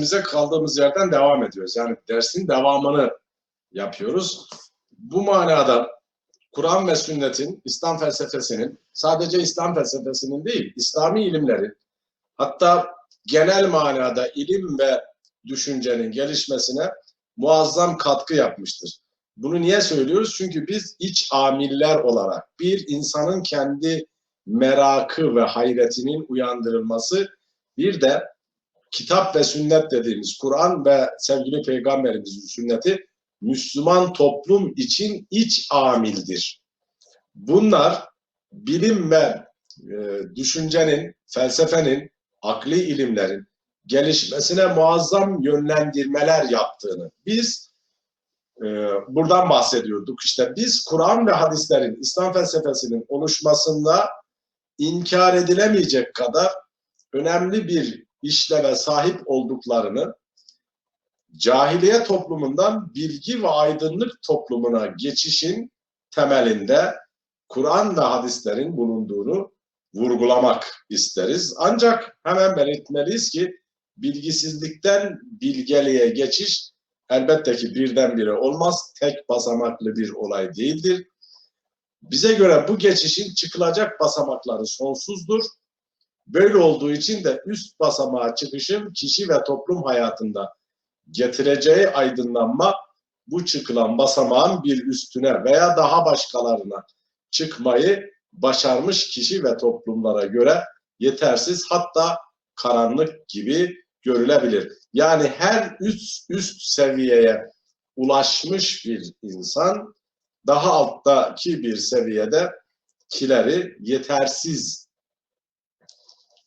Bize kaldığımız yerden devam ediyoruz. Yani dersin devamını yapıyoruz. Bu manada Kur'an ve sünnetin, İslam felsefesinin, sadece İslam felsefesinin değil, İslami ilimlerin, hatta genel manada ilim ve düşüncenin gelişmesine muazzam katkı yapmıştır. Bunu niye söylüyoruz? Çünkü biz iç amiller olarak bir insanın kendi merakı ve hayretinin uyandırılması, bir de kitap ve sünnet dediğimiz Kur'an ve sevgili peygamberimizin sünneti Müslüman toplum için iç amildir. Bunlar bilim ve e, düşüncenin, felsefenin, akli ilimlerin gelişmesine muazzam yönlendirmeler yaptığını biz e, buradan bahsediyorduk. İşte biz Kur'an ve hadislerin, İslam felsefesinin oluşmasında inkar edilemeyecek kadar önemli bir işleve sahip olduklarını cahiliye toplumundan bilgi ve aydınlık toplumuna geçişin temelinde Kur'an ve hadislerin bulunduğunu vurgulamak isteriz. Ancak hemen belirtmeliyiz ki bilgisizlikten bilgeliğe geçiş elbette ki birdenbire olmaz. Tek basamaklı bir olay değildir. Bize göre bu geçişin çıkılacak basamakları sonsuzdur. Böyle olduğu için de üst basamağa çıkışın kişi ve toplum hayatında getireceği aydınlanma bu çıkılan basamağın bir üstüne veya daha başkalarına çıkmayı başarmış kişi ve toplumlara göre yetersiz hatta karanlık gibi görülebilir. Yani her üst üst seviyeye ulaşmış bir insan daha alttaki bir seviyede kileri yetersiz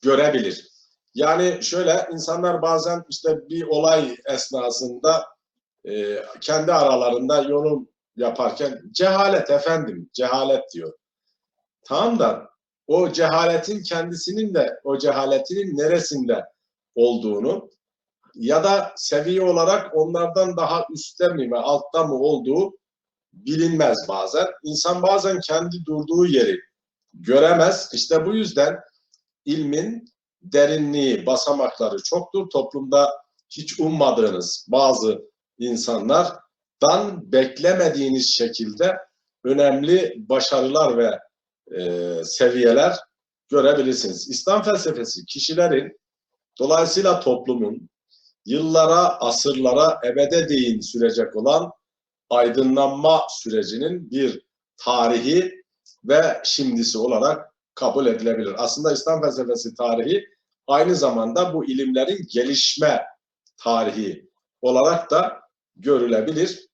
görebilir. Yani şöyle insanlar bazen işte bir olay esnasında e, kendi aralarında yorum yaparken cehalet efendim, cehalet diyor. Tamam da o cehaletin kendisinin de o cehaletinin neresinde olduğunu ya da seviye olarak onlardan daha üstte mi ve altta mı olduğu bilinmez bazen. İnsan bazen kendi durduğu yeri göremez. İşte bu yüzden ilmin derinliği, basamakları çoktur. Toplumda hiç ummadığınız bazı insanlardan beklemediğiniz şekilde önemli başarılar ve e, seviyeler görebilirsiniz. İslam felsefesi kişilerin dolayısıyla toplumun yıllara, asırlara ebede değin sürecek olan aydınlanma sürecinin bir tarihi ve şimdisi olarak kabul edilebilir. Aslında İslam felsefesi tarihi aynı zamanda bu ilimlerin gelişme tarihi olarak da görülebilir.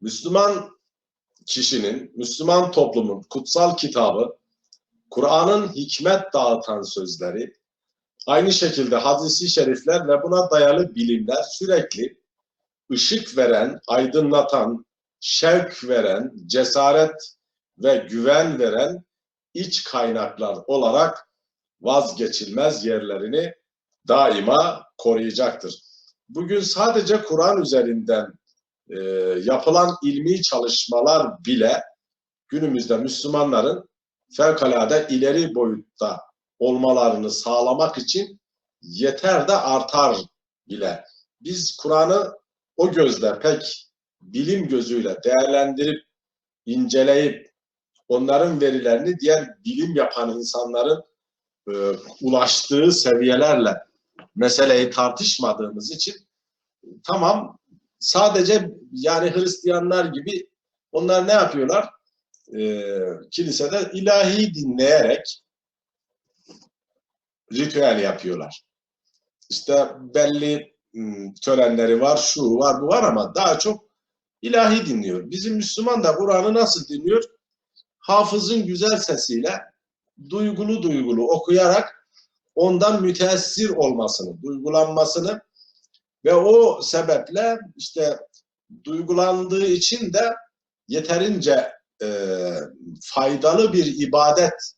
Müslüman kişinin, Müslüman toplumun kutsal kitabı, Kur'an'ın hikmet dağıtan sözleri, aynı şekilde hadisi şerifler ve buna dayalı bilimler sürekli ışık veren, aydınlatan, şevk veren, cesaret ve güven veren iç kaynaklar olarak vazgeçilmez yerlerini daima koruyacaktır. Bugün sadece Kur'an üzerinden e, yapılan ilmi çalışmalar bile günümüzde Müslümanların fevkalade ileri boyutta olmalarını sağlamak için yeter de artar bile. Biz Kur'an'ı o gözle pek bilim gözüyle değerlendirip, inceleyip onların verilerini diğer bilim yapan insanların e, ulaştığı seviyelerle meseleyi tartışmadığımız için tamam sadece yani Hristiyanlar gibi onlar ne yapıyorlar? E, kilisede ilahi dinleyerek ritüel yapıyorlar. İşte belli ım, törenleri var, şu var, bu var ama daha çok ilahi dinliyor. Bizim Müslüman da Kur'an'ı nasıl dinliyor? Hafızın güzel sesiyle duygulu duygulu okuyarak ondan müteessir olmasını, duygulanmasını ve o sebeple işte duygulandığı için de yeterince e, faydalı bir ibadet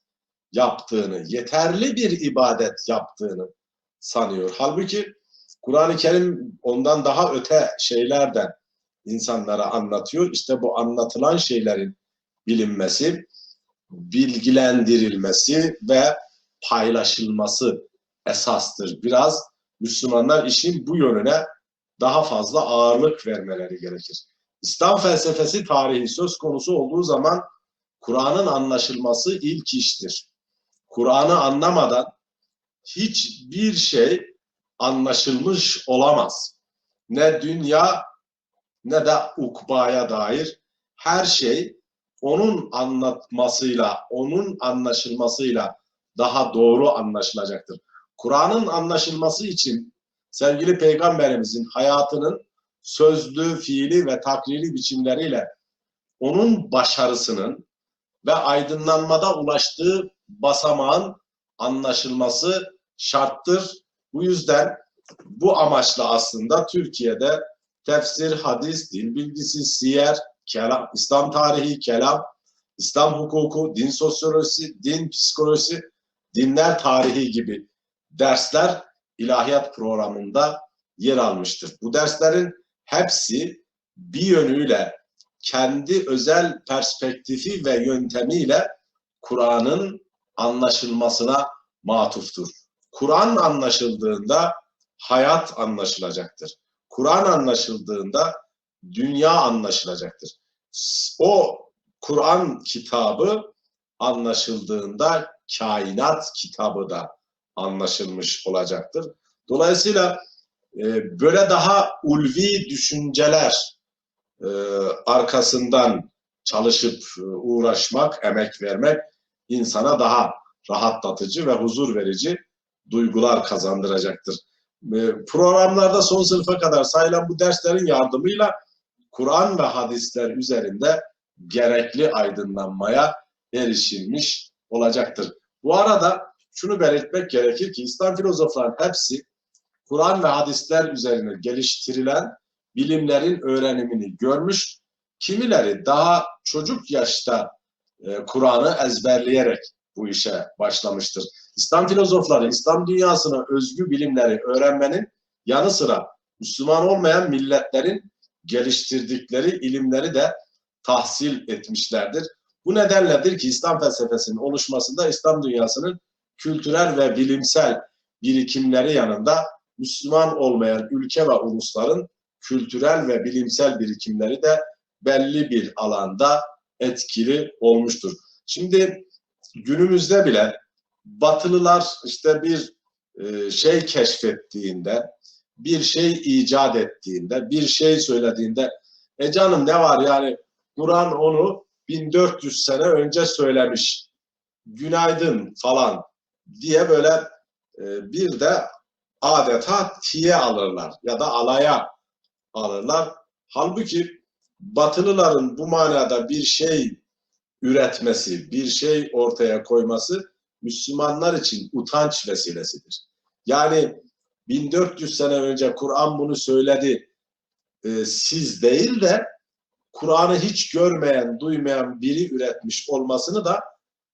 yaptığını, yeterli bir ibadet yaptığını sanıyor. Halbuki Kur'an-ı Kerim ondan daha öte şeylerden insanlara anlatıyor. İşte bu anlatılan şeylerin bilinmesi, bilgilendirilmesi ve paylaşılması esastır. Biraz Müslümanlar işin bu yönüne daha fazla ağırlık vermeleri gerekir. İslam felsefesi tarihi söz konusu olduğu zaman Kur'an'ın anlaşılması ilk iştir. Kur'an'ı anlamadan hiçbir şey anlaşılmış olamaz. Ne dünya ne de ukbaya dair her şey onun anlatmasıyla, onun anlaşılmasıyla daha doğru anlaşılacaktır. Kur'an'ın anlaşılması için sevgili peygamberimizin hayatının sözlü, fiili ve takriri biçimleriyle onun başarısının ve aydınlanmada ulaştığı basamağın anlaşılması şarttır. Bu yüzden bu amaçla aslında Türkiye'de tefsir, hadis, dil bilgisi, siyer, kelam, İslam tarihi, kelam, İslam hukuku, din sosyolojisi, din psikolojisi, dinler tarihi gibi dersler ilahiyat programında yer almıştır. Bu derslerin hepsi bir yönüyle kendi özel perspektifi ve yöntemiyle Kur'an'ın anlaşılmasına matuftur. Kur'an anlaşıldığında hayat anlaşılacaktır. Kur'an anlaşıldığında dünya anlaşılacaktır. O Kur'an kitabı anlaşıldığında kainat kitabı da anlaşılmış olacaktır. Dolayısıyla e, böyle daha ulvi düşünceler e, arkasından çalışıp e, uğraşmak, emek vermek insana daha rahatlatıcı ve huzur verici duygular kazandıracaktır. E, programlarda son sınıfa kadar sayılan bu derslerin yardımıyla Kur'an ve hadisler üzerinde gerekli aydınlanmaya erişilmiş olacaktır. Bu arada şunu belirtmek gerekir ki İslam filozofların hepsi Kur'an ve hadisler üzerine geliştirilen bilimlerin öğrenimini görmüş, kimileri daha çocuk yaşta e, Kur'an'ı ezberleyerek bu işe başlamıştır. İslam filozofları İslam dünyasına özgü bilimleri öğrenmenin yanı sıra Müslüman olmayan milletlerin geliştirdikleri ilimleri de tahsil etmişlerdir. Bu nedenledir ki İslam felsefesinin oluşmasında İslam dünyasının kültürel ve bilimsel birikimleri yanında Müslüman olmayan ülke ve ulusların kültürel ve bilimsel birikimleri de belli bir alanda etkili olmuştur. Şimdi günümüzde bile Batılılar işte bir e, şey keşfettiğinde, bir şey icat ettiğinde, bir şey söylediğinde e canım ne var yani Kur'an onu 1400 sene önce söylemiş. Günaydın falan diye böyle e, bir de adeta tiye alırlar ya da alaya alırlar. Halbuki Batılıların bu manada bir şey üretmesi, bir şey ortaya koyması Müslümanlar için utanç vesilesidir. Yani 1400 sene önce Kur'an bunu söyledi, e, siz değil de Kur'an'ı hiç görmeyen, duymayan biri üretmiş olmasını da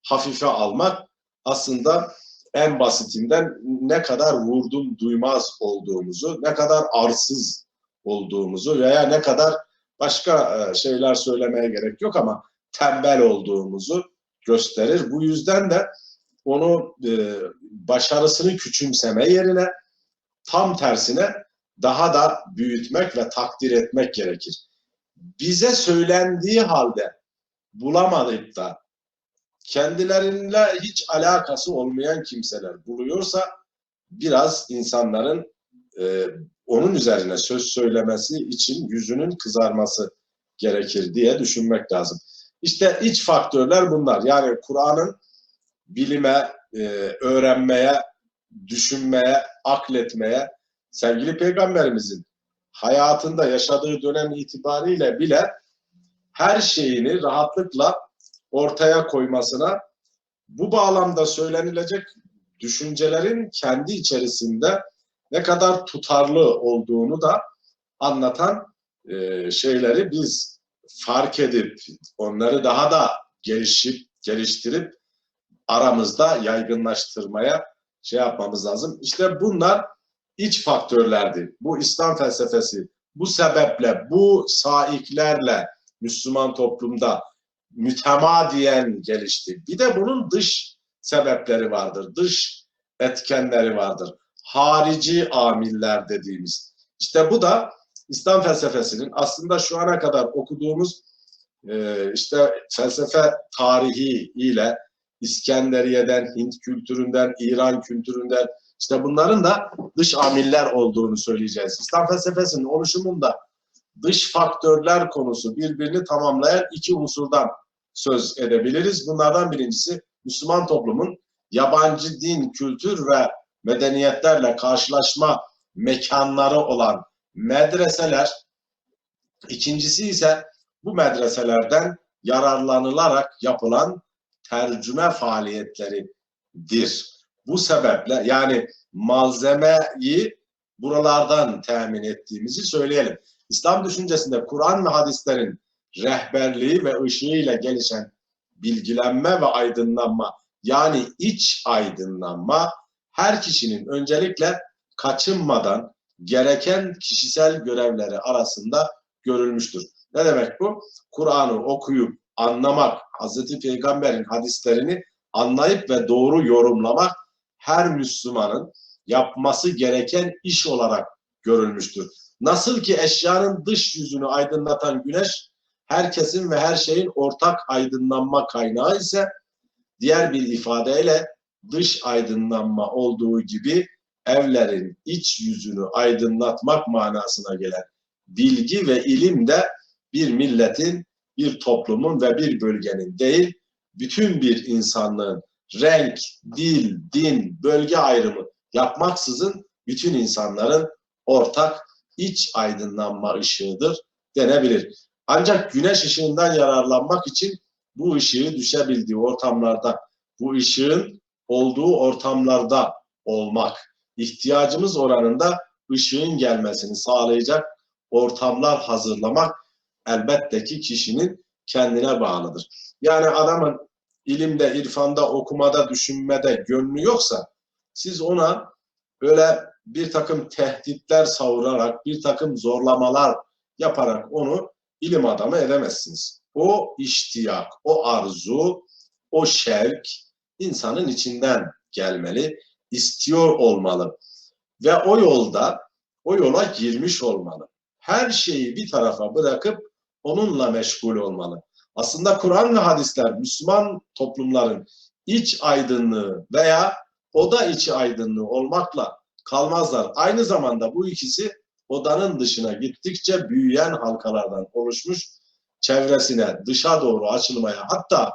hafife almak aslında en basitinden ne kadar vurdum duymaz olduğumuzu, ne kadar arsız olduğumuzu veya ne kadar başka e, şeyler söylemeye gerek yok ama tembel olduğumuzu gösterir. Bu yüzden de onu e, başarısını küçümseme yerine tam tersine daha da büyütmek ve takdir etmek gerekir. Bize söylendiği halde bulamadık da kendilerinle hiç alakası olmayan kimseler buluyorsa biraz insanların e, onun üzerine söz söylemesi için yüzünün kızarması gerekir diye düşünmek lazım. İşte iç faktörler bunlar. Yani Kur'an'ın bilime, e, öğrenmeye, düşünmeye, akletmeye, sevgili peygamberimizin hayatında yaşadığı dönem itibariyle bile her şeyini rahatlıkla ortaya koymasına bu bağlamda söylenilecek düşüncelerin kendi içerisinde ne kadar tutarlı olduğunu da anlatan e, şeyleri biz fark edip onları daha da gelişip geliştirip aramızda yaygınlaştırmaya şey yapmamız lazım. İşte bunlar iç faktörlerdi. Bu İslam felsefesi bu sebeple, bu saiklerle Müslüman toplumda mütemadiyen gelişti. Bir de bunun dış sebepleri vardır, dış etkenleri vardır. harici amiller dediğimiz. İşte bu da İslam felsefesinin aslında şu ana kadar okuduğumuz e, işte felsefe tarihi ile İskenderiye'den, Hint kültüründen, İran kültüründen işte bunların da dış amiller olduğunu söyleyeceğiz. İslam felsefesinin oluşumunda dış faktörler konusu birbirini tamamlayan iki unsurdan söz edebiliriz. Bunlardan birincisi Müslüman toplumun yabancı din, kültür ve medeniyetlerle karşılaşma mekanları olan medreseler. İkincisi ise bu medreselerden yararlanılarak yapılan tercüme faaliyetleridir. Bu sebeple yani malzemeyi buralardan temin ettiğimizi söyleyelim. İslam düşüncesinde Kur'an ve hadislerin rehberliği ve ışığıyla gelişen bilgilenme ve aydınlanma yani iç aydınlanma her kişinin öncelikle kaçınmadan gereken kişisel görevleri arasında görülmüştür. Ne demek bu? Kur'an'ı okuyup anlamak, Hazreti Peygamber'in hadislerini anlayıp ve doğru yorumlamak her Müslümanın yapması gereken iş olarak görülmüştür. Nasıl ki eşyanın dış yüzünü aydınlatan güneş herkesin ve her şeyin ortak aydınlanma kaynağı ise diğer bir ifadeyle dış aydınlanma olduğu gibi evlerin iç yüzünü aydınlatmak manasına gelen bilgi ve ilim de bir milletin, bir toplumun ve bir bölgenin değil, bütün bir insanlığın renk, dil, din, bölge ayrımı yapmaksızın bütün insanların ortak iç aydınlanma ışığıdır denebilir. Ancak güneş ışığından yararlanmak için bu ışığı düşebildiği ortamlarda, bu ışığın olduğu ortamlarda olmak, ihtiyacımız oranında ışığın gelmesini sağlayacak ortamlar hazırlamak elbette ki kişinin kendine bağlıdır. Yani adamın ilimde, irfanda, okumada, düşünmede gönlü yoksa siz ona böyle bir takım tehditler savurarak, bir takım zorlamalar yaparak onu ilim adamı edemezsiniz. O iştiyak, o arzu, o şevk insanın içinden gelmeli, istiyor olmalı. Ve o yolda, o yola girmiş olmalı. Her şeyi bir tarafa bırakıp onunla meşgul olmalı. Aslında Kur'an ve hadisler Müslüman toplumların iç aydınlığı veya oda içi aydınlığı olmakla kalmazlar. Aynı zamanda bu ikisi odanın dışına gittikçe büyüyen halkalardan oluşmuş çevresine dışa doğru açılmaya hatta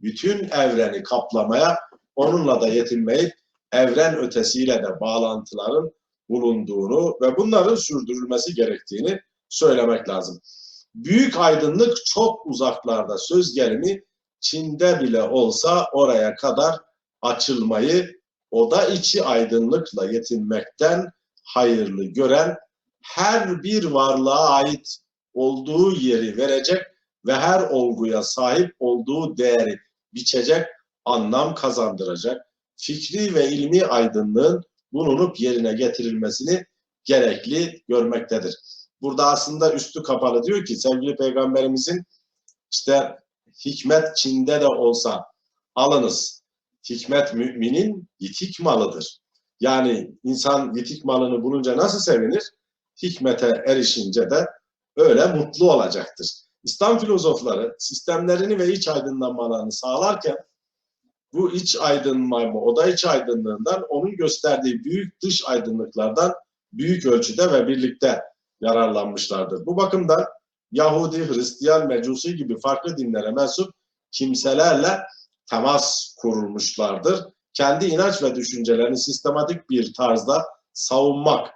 bütün evreni kaplamaya onunla da yetinmeyip evren ötesiyle de bağlantıların bulunduğunu ve bunların sürdürülmesi gerektiğini söylemek lazım. Büyük aydınlık çok uzaklarda söz gelimi Çin'de bile olsa oraya kadar açılmayı oda içi aydınlıkla yetinmekten hayırlı gören her bir varlığa ait olduğu yeri verecek ve her olguya sahip olduğu değeri biçecek, anlam kazandıracak, fikri ve ilmi aydınlığın bulunup yerine getirilmesini gerekli görmektedir. Burada aslında üstü kapalı diyor ki sevgili peygamberimizin işte hikmet Çin'de de olsa alınız. Hikmet müminin yitik malıdır. Yani insan yitik malını bulunca nasıl sevinir? Hikmete erişince de öyle mutlu olacaktır. İslam filozofları sistemlerini ve iç aydınlanmalarını sağlarken bu iç aydınlanma, oda iç aydınlığından onun gösterdiği büyük dış aydınlıklardan büyük ölçüde ve birlikte yararlanmışlardır. Bu bakımdan Yahudi, Hristiyan, Mecusi gibi farklı dinlere mensup kimselerle temas kurulmuşlardır. Kendi inanç ve düşüncelerini sistematik bir tarzda savunmak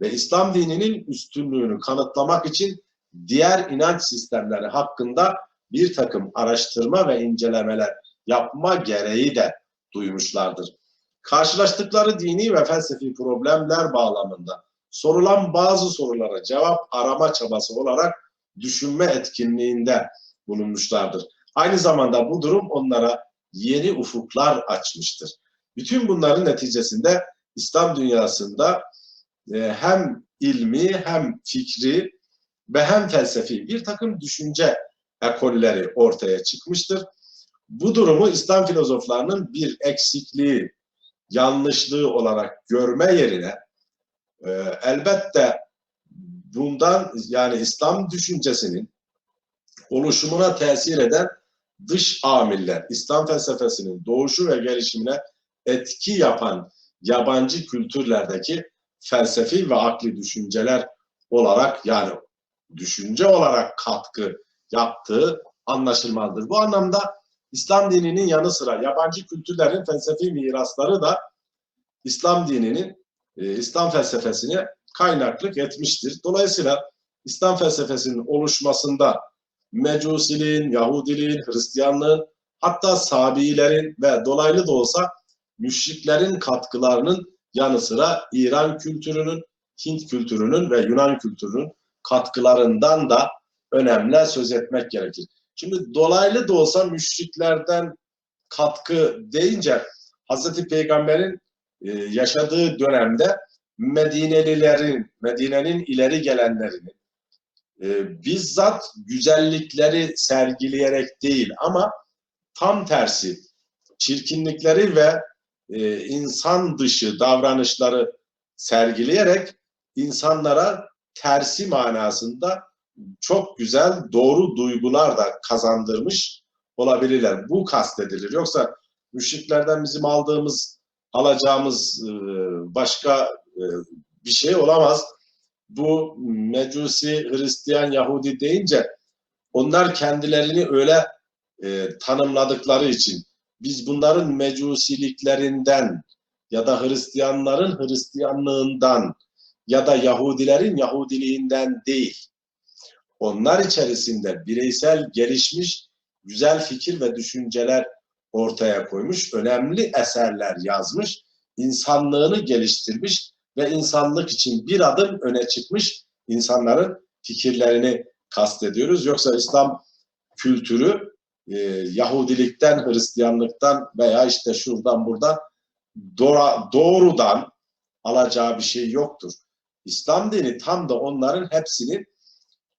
ve İslam dininin üstünlüğünü kanıtlamak için diğer inanç sistemleri hakkında bir takım araştırma ve incelemeler yapma gereği de duymuşlardır. Karşılaştıkları dini ve felsefi problemler bağlamında sorulan bazı sorulara cevap arama çabası olarak düşünme etkinliğinde bulunmuşlardır. Aynı zamanda bu durum onlara yeni ufuklar açmıştır. Bütün bunların neticesinde İslam dünyasında e, hem ilmi hem fikri ve hem felsefi bir takım düşünce ekolleri ortaya çıkmıştır. Bu durumu İslam filozoflarının bir eksikliği yanlışlığı olarak görme yerine e, elbette bundan yani İslam düşüncesinin oluşumuna tesir eden dış amiller, İslam felsefesinin doğuşu ve gelişimine etki yapan yabancı kültürlerdeki felsefi ve akli düşünceler olarak yani düşünce olarak katkı yaptığı anlaşılmalıdır. Bu anlamda İslam dininin yanı sıra yabancı kültürlerin felsefi mirasları da İslam dininin, e, İslam felsefesine kaynaklık etmiştir. Dolayısıyla İslam felsefesinin oluşmasında Mecusiliğin, Yahudiliğin, Hristiyanlığın hatta Sabiilerin ve dolaylı da olsa müşriklerin katkılarının yanı sıra İran kültürünün, Hint kültürünün ve Yunan kültürünün katkılarından da önemli söz etmek gerekir. Şimdi dolaylı da olsa müşriklerden katkı deyince Hazreti Peygamber'in e, yaşadığı dönemde Medinelilerin, Medine'nin ileri gelenlerinin e, bizzat güzellikleri sergileyerek değil ama tam tersi çirkinlikleri ve e, insan dışı davranışları sergileyerek insanlara tersi manasında çok güzel doğru duygular da kazandırmış olabilirler. Bu kastedilir. Yoksa müşriklerden bizim aldığımız, alacağımız e, başka e, bir şey olamaz. Bu Mecusi, Hristiyan, Yahudi deyince onlar kendilerini öyle e, tanımladıkları için biz bunların mecusiliklerinden ya da Hristiyanların Hristiyanlığından ya da Yahudilerin Yahudiliğinden değil. Onlar içerisinde bireysel gelişmiş güzel fikir ve düşünceler ortaya koymuş, önemli eserler yazmış, insanlığını geliştirmiş ve insanlık için bir adım öne çıkmış insanların fikirlerini kastediyoruz. Yoksa İslam kültürü e, Yahudilikten, Hristiyanlıktan veya işte şuradan buradan doğra, doğrudan alacağı bir şey yoktur. İslam dini tam da onların hepsini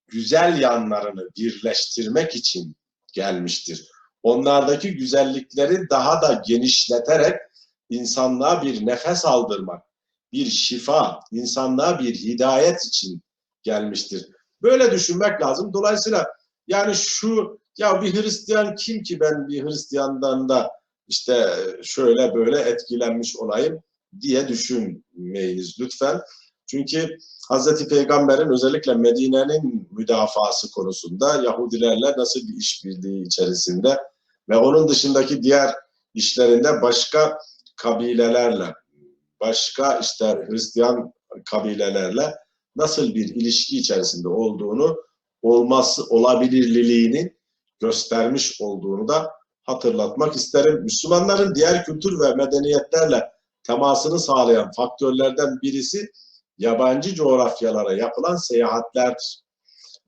güzel yanlarını birleştirmek için gelmiştir. Onlardaki güzellikleri daha da genişleterek insanlığa bir nefes aldırmak, bir şifa, insanlığa bir hidayet için gelmiştir. Böyle düşünmek lazım. Dolayısıyla yani şu ya bir Hristiyan kim ki ben bir Hristiyandan da işte şöyle böyle etkilenmiş olayım diye düşünmeyiniz lütfen. Çünkü Hazreti Peygamber'in özellikle Medine'nin müdafası konusunda Yahudilerle nasıl bir işbirliği içerisinde ve onun dışındaki diğer işlerinde başka kabilelerle, başka işte Hristiyan kabilelerle nasıl bir ilişki içerisinde olduğunu, olması olabilirliğini göstermiş olduğunu da hatırlatmak isterim. Müslümanların diğer kültür ve medeniyetlerle temasını sağlayan faktörlerden birisi yabancı coğrafyalara yapılan seyahatlerdir.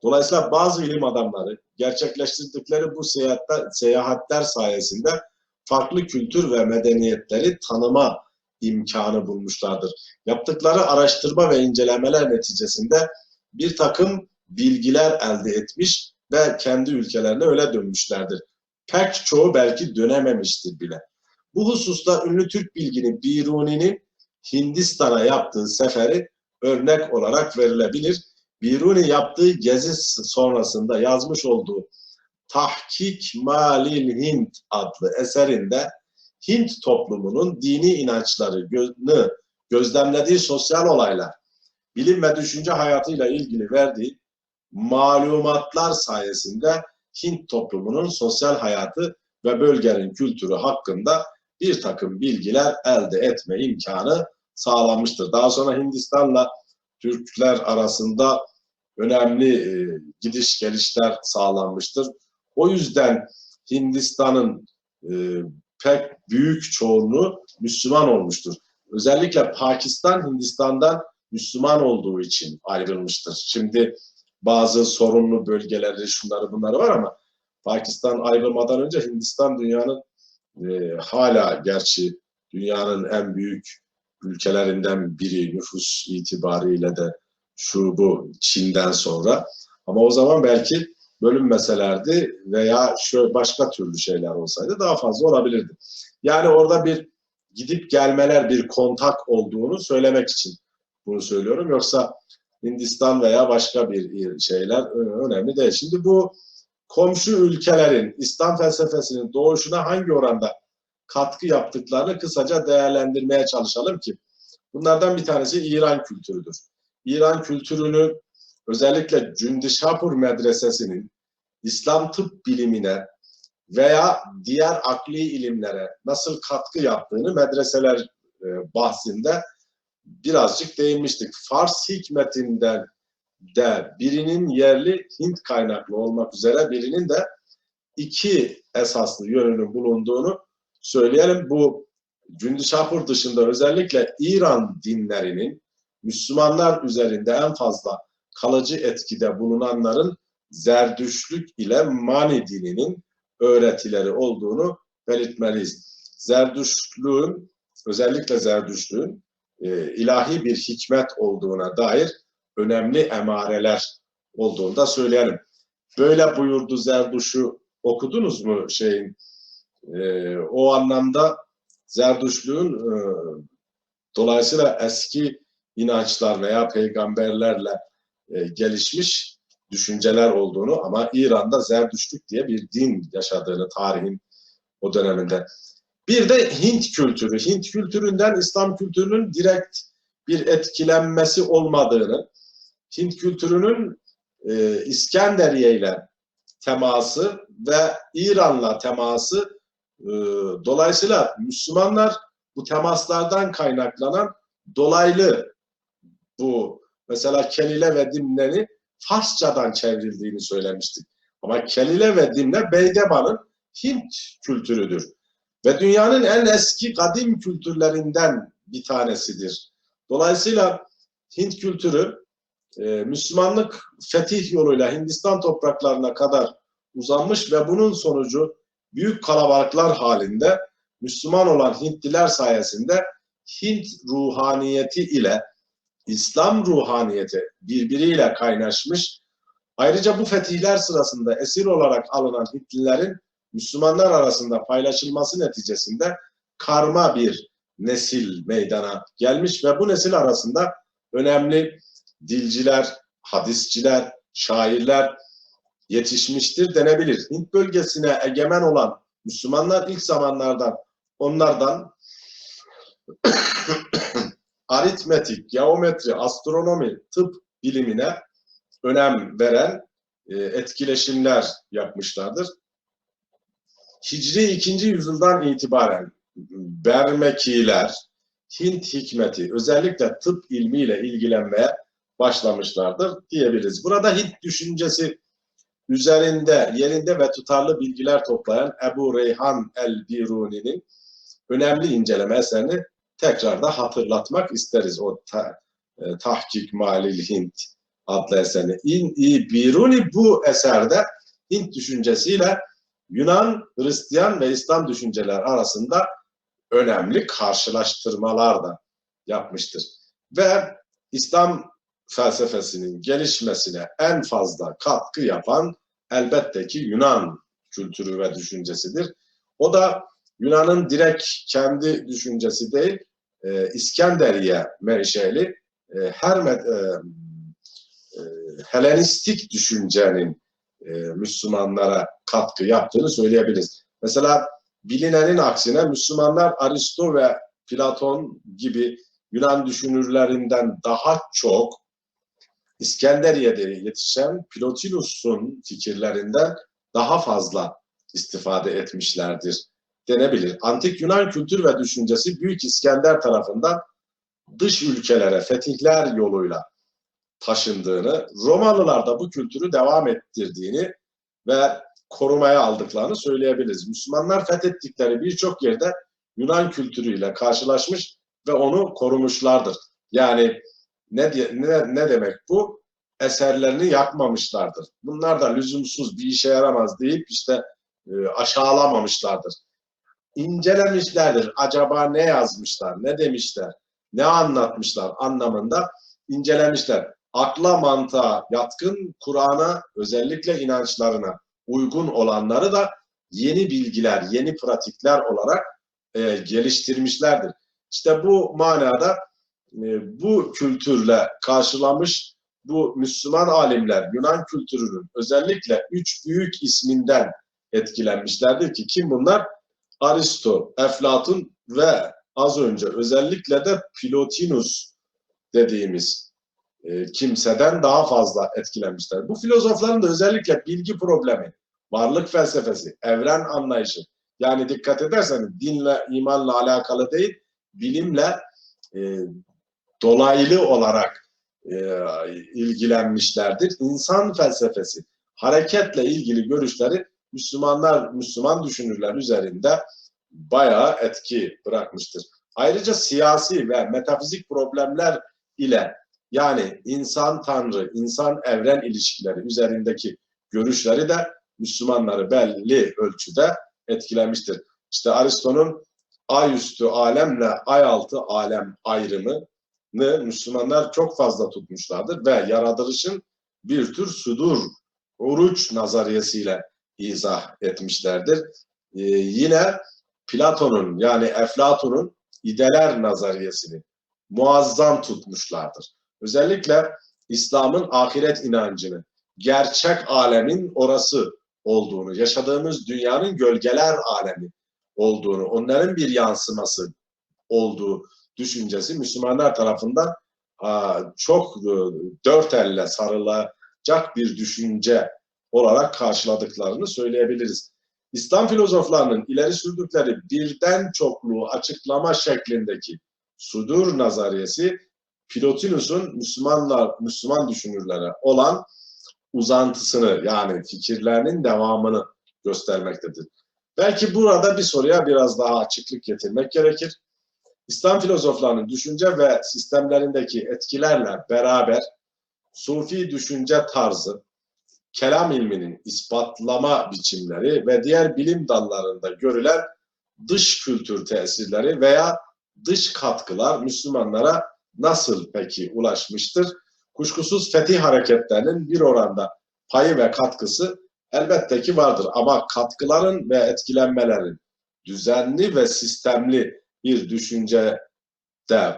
Dolayısıyla bazı ilim adamları gerçekleştirdikleri bu seyahatler, seyahatler sayesinde farklı kültür ve medeniyetleri tanıma imkanı bulmuşlardır. Yaptıkları araştırma ve incelemeler neticesinde bir takım bilgiler elde etmiş ve kendi ülkelerine öyle dönmüşlerdir. Pek çoğu belki dönememiştir bile. Bu hususta ünlü Türk bilgini Biruni'nin Hindistan'a yaptığı seferi örnek olarak verilebilir. Biruni yaptığı gezi sonrasında yazmış olduğu Tahkik Malil Hint adlı eserinde Hint toplumunun dini inançlarını gözlemlediği sosyal olaylar, bilim ve düşünce hayatıyla ilgili verdiği malumatlar sayesinde Hint toplumunun sosyal hayatı ve bölgenin kültürü hakkında bir takım bilgiler elde etme imkanı sağlanmıştır. Daha sonra Hindistan'la Türkler arasında önemli e, gidiş gelişler sağlanmıştır. O yüzden Hindistan'ın e, pek büyük çoğunluğu Müslüman olmuştur. Özellikle Pakistan Hindistan'dan Müslüman olduğu için ayrılmıştır. Şimdi bazı sorunlu bölgeleri, şunları bunları var ama Pakistan ayrılmadan önce Hindistan dünyanın e, hala gerçi dünyanın en büyük ülkelerinden biri nüfus itibariyle de şu bu Çin'den sonra. Ama o zaman belki bölünmeselerdi veya şöyle başka türlü şeyler olsaydı daha fazla olabilirdi. Yani orada bir gidip gelmeler bir kontak olduğunu söylemek için bunu söylüyorum. Yoksa Hindistan veya başka bir şeyler önemli değil. Şimdi bu komşu ülkelerin İslam felsefesinin doğuşuna hangi oranda katkı yaptıklarını kısaca değerlendirmeye çalışalım ki bunlardan bir tanesi İran kültürüdür. İran kültürünü özellikle Cündişapur medresesinin İslam tıp bilimine veya diğer akli ilimlere nasıl katkı yaptığını medreseler e, bahsinde birazcık değinmiştik. Fars hikmetinden de birinin yerli Hint kaynaklı olmak üzere birinin de iki esaslı yönünün bulunduğunu söyleyelim. Bu Cündüşapur dışında özellikle İran dinlerinin Müslümanlar üzerinde en fazla kalıcı etkide bulunanların Zerdüşlük ile Mani dininin öğretileri olduğunu belirtmeliyiz. Zerdüşlüğün, özellikle Zerdüşlüğün e, ilahi bir hikmet olduğuna dair önemli emareler olduğunu da söyleyelim. Böyle buyurdu Zerduş'u okudunuz mu şeyin? E, o anlamda Zerduşluğun e, dolayısıyla eski inançlar veya peygamberlerle e, gelişmiş düşünceler olduğunu ama İran'da Zerdüştlük diye bir din yaşadığını tarihin o döneminde. Bir de Hint kültürü. Hint kültüründen İslam kültürünün direkt bir etkilenmesi olmadığını, Hint kültürünün e, İskenderiye ile teması ve İran'la teması e, dolayısıyla Müslümanlar bu temaslardan kaynaklanan dolaylı bu mesela Kelile ve Dimne'ni Farsçadan çevrildiğini söylemiştik. Ama Kelile ve Dimne Beydeban'ın Hint kültürüdür. Ve dünyanın en eski kadim kültürlerinden bir tanesidir. Dolayısıyla Hint kültürü e, Müslümanlık fetih yoluyla Hindistan topraklarına kadar uzanmış ve bunun sonucu büyük kalabalıklar halinde Müslüman olan Hintliler sayesinde Hint ruhaniyeti ile İslam ruhaniyeti birbiriyle kaynaşmış. Ayrıca bu fetihler sırasında esir olarak alınan Hintlilerin Müslümanlar arasında paylaşılması neticesinde karma bir nesil meydana gelmiş ve bu nesil arasında önemli dilciler, hadisçiler, şairler yetişmiştir denebilir. Hint bölgesine egemen olan Müslümanlar ilk zamanlardan onlardan aritmetik, geometri, astronomi, tıp bilimine önem veren e, etkileşimler yapmışlardır. Hicri 2. yüzyıldan itibaren Bermekiler, Hint hikmeti, özellikle tıp ilmiyle ilgilenmeye başlamışlardır diyebiliriz. Burada Hint düşüncesi üzerinde yerinde ve tutarlı bilgiler toplayan Ebu Reyhan el-Biruni'nin önemli inceleme eserini tekrar da hatırlatmak isteriz. O ta, e, Tahkik Malil Hint adlı eserini. İn, Biruni bu eserde Hint düşüncesiyle Yunan, Hristiyan ve İslam düşünceler arasında önemli karşılaştırmalar da yapmıştır. Ve İslam felsefesinin gelişmesine en fazla katkı yapan elbette ki Yunan kültürü ve düşüncesidir. O da Yunan'ın direkt kendi düşüncesi değil, e, İskenderiye menşeli e, Hermet, e, e, Helenistik düşüncenin e, Müslümanlara katkı yaptığını söyleyebiliriz. Mesela bilinenin aksine Müslümanlar Aristo ve Platon gibi Yunan düşünürlerinden daha çok İskenderiye'de yetişen Plotinus'un fikirlerinden daha fazla istifade etmişlerdir denebilir. Antik Yunan kültür ve düşüncesi Büyük İskender tarafından dış ülkelere fetihler yoluyla taşındığını, Romalılar da bu kültürü devam ettirdiğini ve korumaya aldıklarını söyleyebiliriz. Müslümanlar fethettikleri birçok yerde Yunan kültürüyle karşılaşmış ve onu korumuşlardır. Yani ne, ne, ne demek bu? Eserlerini yakmamışlardır. Bunlar da lüzumsuz bir işe yaramaz deyip işte e, aşağılamamışlardır. İncelemişlerdir. Acaba ne yazmışlar, ne demişler, ne anlatmışlar anlamında incelemişler. Akla mantığa yatkın Kur'an'a özellikle inançlarına uygun olanları da yeni bilgiler, yeni pratikler olarak e, geliştirmişlerdir. İşte bu manada bu kültürle karşılamış bu Müslüman alimler Yunan kültürünün özellikle üç büyük isminden etkilenmişlerdir ki kim bunlar? Aristo, Eflatun ve az önce özellikle de Plotinus dediğimiz e, kimseden daha fazla etkilenmişler. Bu filozofların da özellikle bilgi problemi, varlık felsefesi, evren anlayışı yani dikkat ederseniz dinle, imanla alakalı değil, bilimle e, dolaylı olarak e, ilgilenmişlerdir. İnsan felsefesi, hareketle ilgili görüşleri Müslümanlar, Müslüman düşünürler üzerinde bayağı etki bırakmıştır. Ayrıca siyasi ve metafizik problemler ile yani insan tanrı, insan evren ilişkileri üzerindeki görüşleri de Müslümanları belli ölçüde etkilemiştir. İşte Aristo'nun ay üstü alemle ay altı alem ayrımını Müslümanlar çok fazla tutmuşlardır ve yaratılışın bir tür sudur, oruç nazariyesiyle izah etmişlerdir. Ee, yine Platon'un yani Eflatun'un ideler nazariyesini muazzam tutmuşlardır. Özellikle İslam'ın ahiret inancını, gerçek alemin orası olduğunu, yaşadığımız dünyanın gölgeler alemi olduğunu, onların bir yansıması olduğu düşüncesi Müslümanlar tarafından çok e, dört elle sarılacak bir düşünce olarak karşıladıklarını söyleyebiliriz. İslam filozoflarının ileri sürdükleri birden çokluğu açıklama şeklindeki sudur nazariyesi Plotinus'un Müslümanlar Müslüman düşünürlere olan uzantısını yani fikirlerinin devamını göstermektedir. Belki burada bir soruya biraz daha açıklık getirmek gerekir. İslam filozoflarının düşünce ve sistemlerindeki etkilerle beraber Sufi düşünce tarzı, kelam ilminin ispatlama biçimleri ve diğer bilim dallarında görülen dış kültür tesirleri veya dış katkılar Müslümanlara nasıl peki ulaşmıştır? Kuşkusuz fetih hareketlerinin bir oranda payı ve katkısı elbette ki vardır. Ama katkıların ve etkilenmelerin düzenli ve sistemli bir düşüncede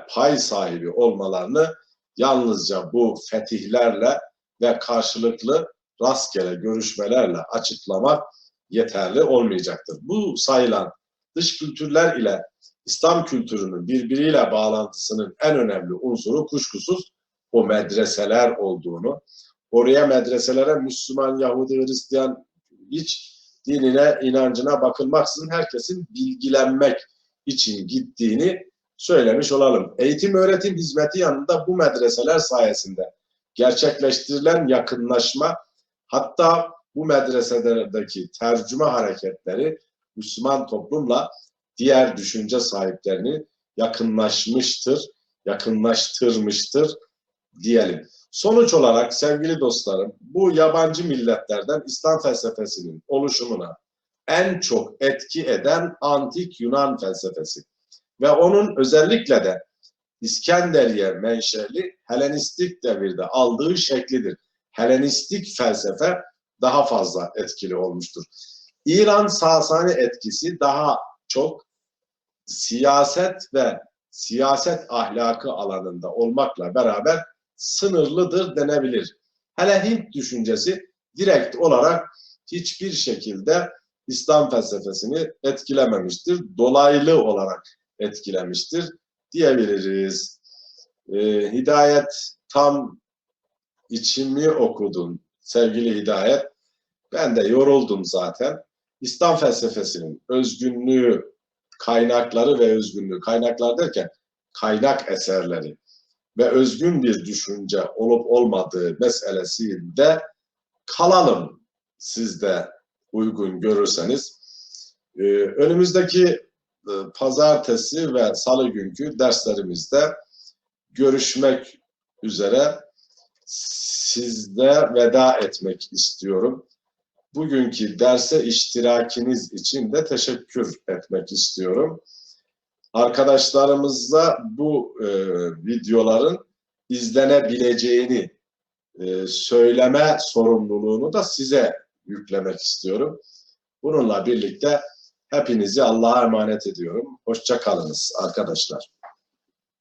pay sahibi olmalarını yalnızca bu fetihlerle ve karşılıklı rastgele görüşmelerle açıklamak yeterli olmayacaktır. Bu sayılan dış kültürler ile İslam kültürünün birbiriyle bağlantısının en önemli unsuru kuşkusuz o medreseler olduğunu, oraya medreselere Müslüman, Yahudi, Hristiyan hiç dinine, inancına bakılmaksızın herkesin bilgilenmek için gittiğini söylemiş olalım. Eğitim öğretim hizmeti yanında bu medreseler sayesinde gerçekleştirilen yakınlaşma hatta bu medreselerdeki tercüme hareketleri Müslüman toplumla diğer düşünce sahiplerini yakınlaşmıştır, yakınlaştırmıştır diyelim. Sonuç olarak sevgili dostlarım bu yabancı milletlerden İslam felsefesinin oluşumuna en çok etki eden antik Yunan felsefesi ve onun özellikle de İskenderiye menşeli Helenistik devirde aldığı şeklidir. Helenistik felsefe daha fazla etkili olmuştur. İran Sasani etkisi daha çok siyaset ve siyaset ahlakı alanında olmakla beraber sınırlıdır denebilir. Hele Hint düşüncesi direkt olarak hiçbir şekilde İslam felsefesini etkilememiştir. Dolaylı olarak etkilemiştir diyebiliriz. Ee, hidayet tam içimi okudun sevgili Hidayet. Ben de yoruldum zaten. İslam felsefesinin özgünlüğü, kaynakları ve özgünlüğü, kaynaklar derken kaynak eserleri ve özgün bir düşünce olup olmadığı meselesinde kalalım siz de uygun görürseniz. Ee, önümüzdeki e, pazartesi ve salı günkü derslerimizde görüşmek üzere sizde veda etmek istiyorum. Bugünkü derse iştirakiniz için de teşekkür etmek istiyorum. Arkadaşlarımızla bu e, videoların izlenebileceğini e, söyleme sorumluluğunu da size yüklemek istiyorum. Bununla birlikte Hepinizi Allah'a emanet ediyorum. Hoşça kalınız arkadaşlar.